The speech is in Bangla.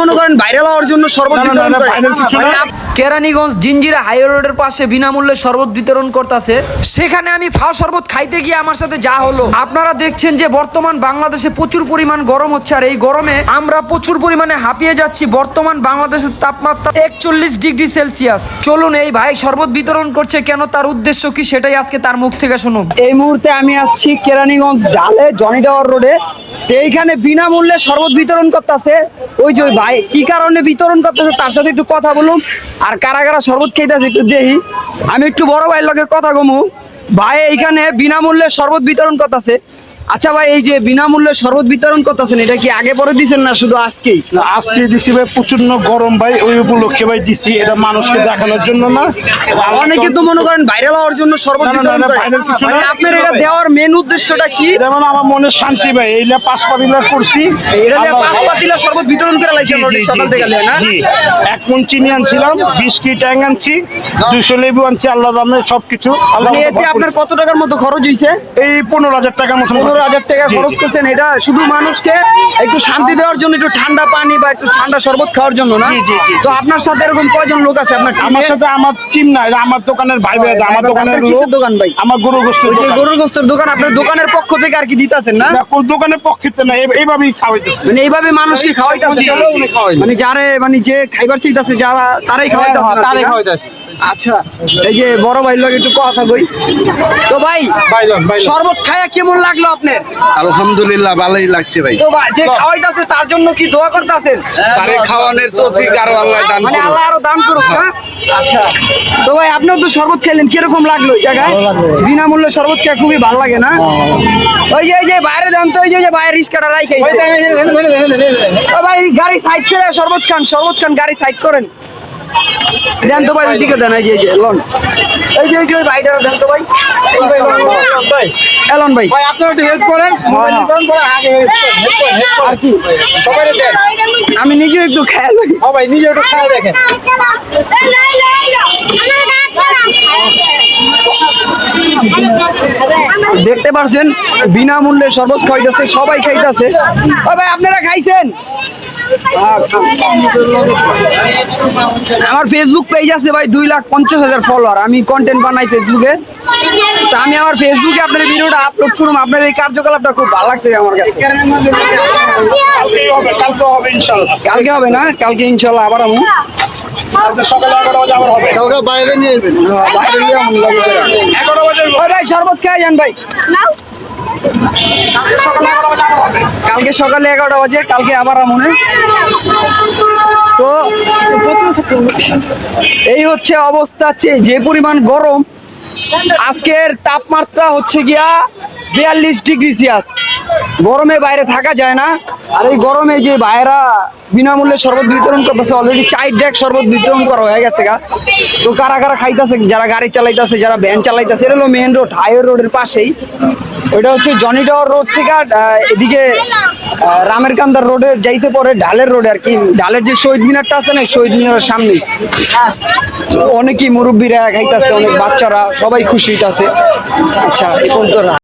মনে করেন ভাইরাল হওয়ার জন্য শরবত কেরানীগঞ্জ জিঞ্জিরা হাই রোডের পাশে বিনামূল্যে শরবত বিতরণ করতেছে। সেখানে আমি ফাও শরবত খাইতে গিয়ে আমার সাথে যা হলো। আপনারা দেখছেন যে বর্তমান বাংলাদেশে প্রচুর পরিমাণ গরম হচ্ছে আর এই গরমে আমরা প্রচুর পরিমাণে হাঁপিয়ে যাচ্ছি। বর্তমান বাংলাদেশের তাপমাত্রা একচল্লিশ ডিগ্রি সেলসিয়াস। চলুন এই ভাই শরবত বিতরণ করছে কেন? তার উদ্দেশ্য কি? সেটাই আজকে তার মুখ থেকে শুনুন। এই মুহূর্তে আমি আসছি কেরানীগঞ্জ ডালে জনি টাওয়ার রোডে। এইখানে বিনামূল্যে শরবত বিতরণ করতেছে। ওই যে ভাই, কি কারণে বিতরণ করতেছে তার সাথে একটু কথা বলুন। আর কারা কারা শরবত খেয়েছে একটু দেখি। আমি একটু বড় ভাইয়ের লগে কথা কমু। ভাই, এইখানে বিনামূল্যে শরবত বিতরণ করতেছে। আচ্ছা ভাই এই যে বিনামূল্যে শরবত বিতরণ করতেছেন এটা কি আগে পরে দিছেন না শুধু আজকেই? আজকে দিছি ভাই প্রচণ্ড গরম ভাই ওই উপলক্ষে ভাই দিছি এটা মানুষকে দেখানোর জন্য না। অনেকে তো মনে করেন ভাইরাল হওয়ার জন্য শরবত বিতরণ না, করে। viral কিছু না। মানে আপনার এটা দেওয়ার মেন উদ্দেশ্যটা কি? এটা মানে আমার মনে শান্তি ভাই এইটা পাঁচ পাতিলা করছি। এটা পাঁচ পাতিলা শরবত বিতরণ করে জি, সকাল থেকে না? জি। এক মন চিনি আনছিলাম বিশ কি ট্যাং আনছি দুশো লেবু আনছি আল্লাহ রামে সবকিছু আল্লাহ মানে এতে আপনার কত টাকার মতো খরচ হয়েছে এই পনেরো হাজার টাকা মতো পনেরো হাজার টাকা খরচ করছেন এটা শুধু মানুষকে একটু শান্তি দেওয়ার জন্য একটু ঠান্ডা পানি বা একটু ঠান্ডা শরবত খাওয়ার জন্য না। তো আপনার সাথে এরকম কয়জন লোক আছে? আপনার আমার সাথে আমার টিম না এটা আমার দোকানের ভাই ভাই আমার দোকানের লোক দোকান ভাই? আমার গরু গোস্ত ওই গরুর গোস্তের দোকান আপনার দোকানের পক্ষ থেকে আর কি দিতেছেন না? দোকানের পক্ষে না এইভাবেই খাওয়াইতেছে। মানে এইভাবে মানুষকে খাওয়াইতেছে? মানে যারে মানে যে খাইবার চাইতেছে যারা তারাই খাওয়াইতেছে হ্যাঁ, তারাই খাওয়াইতেছে। আচ্ছা এই যে বড় ভাই লোক একটু কথা কই তো ভাই শরবত খায়া কেমন লাগল আপনার আলহামদুলিল্লাহ ভালোই লাগছে ভাই তো ভাই যে খাওয়াইতেছে তার জন্য কি দোয়া করতেছেন তারে খাওয়ানোর তৌফিক আরও আল্লাহ দান মানে আল্লাহ আরও দান করুক না আচ্ছা তো ভাই আপনিও তো শরবত খেলেন কীরকম লাগল এই জায়গায় বিনামূল্যে শরবত খেয়ে খুবই ভালো লাগে না ওই যে এই যে বাইরে যান তো ওই যে বাইরে রিস্কাটা রাই খাইছে ও ভাই গাড়ি সাইড করে শরবত খান শরবত খান গাড়ি সাইড করেন দেন তো ভাই ওইদিকে দেন এই যে এই যে লন। এই যে এই যে ওই ভাইটা দেন তো ভাই। এই ভাই লন, লন। ভাই। এলন ভাই। ভাই আপনি একটু হেল্প করেন। হ্যাঁ, হ্যাঁ। আর কি? সবাই দেন। আমি নিজেও একটু খেয়াল ও ভাই নিজে একটু খেয়াল দেখেন দেখতে পারছেন বিনামূল্যে শরবত খাইতেছে সবাই খাইতেছে। ও ভাই আপনারা খাইছেন? আমার ফেসবুক পেজ আছে ভাই দুই লাখ পঞ্চাশ হাজার ফলোয়ার আমি কন্টেন্ট বানাই ফেসবুকে তা আমি আমার ফেসবুকে আপনার ভিডিওটা আপলোড করুন আপনার এই কার্যকলাপটা খুব ভালো লাগছে আমার কাছে। কালকে হবে ইনশাল্লাহ কালকে হবে না? কালকে ইনশাল্লাহ আবার আমি সকালে এগারো বাজে আবার হবে কালকে বাইরে নিয়ে যাবেন বাইরে করে। এগারো বাজে। ওই ভাই শরবত খাই যান ভাই। কালকে সকালে এগারোটা বাজে, কালকে আবার মনে তো এই হচ্ছে অবস্থা যে পরিমাণ গরম, আজকের তাপমাত্রা হচ্ছে গিয়া বিয়াল্লিশ ডিগ্রি সিয়াস। গরমে বাইরে থাকা যায় না। আর এই গরমে যে বাইরা বিনামূল্যে শরবত বিতরণ করতেছে অলরেডি চার ডেক শরবত বিতরণ করা হয়ে গেছে গা। তো কারা কারা খাইতেছে যারা গাড়ি চালাইতেছে যারা ভ্যান চালাইতেছে এটা হলো মেন রোড হাইওয়ে রোডের পাশেই। ওইটা হচ্ছে জনি টাওয়ার রোড থেকে এদিকে রামের কান্দার রোডে যাইতে পরে ঢালের রোডে আর কি। ঢালের যে শহীদ মিনারটা আছে না শহীদ মিনারের সামনে। অনেকেই মুরব্বীরা খাইতেছে অনেক বাচ্চারা সবাই খুশি হইতাছে। আচ্ছা এখন তো